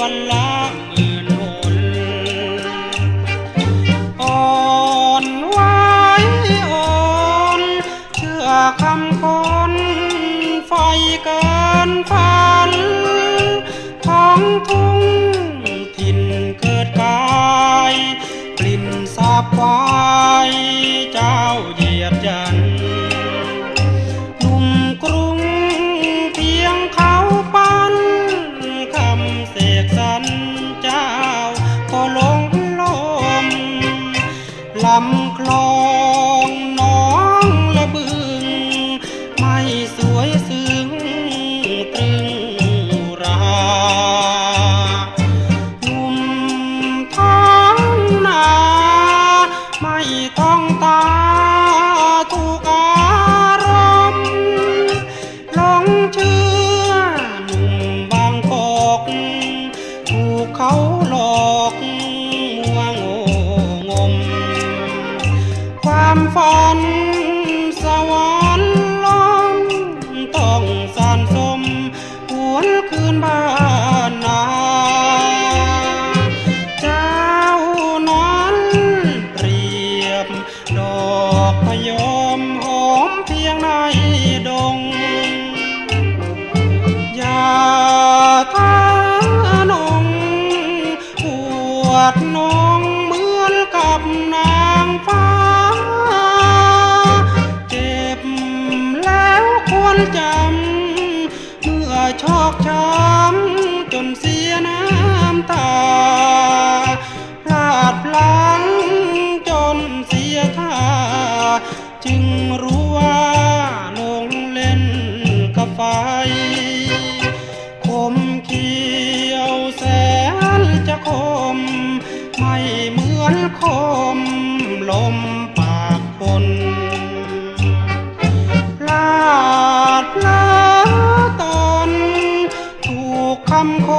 วันละหมื่นหนอ่อนไหวอ่อนเชื่อคำคนไฟเกินฟา เสกสรรเจ้า ก็ลงลมลำคลอง เขาหลอกมัวงงม ความฝันสวรรค์ล้อมต้องสานสมหวนคืนบ้า มปากคนพลาดพลาตอนถูกคำค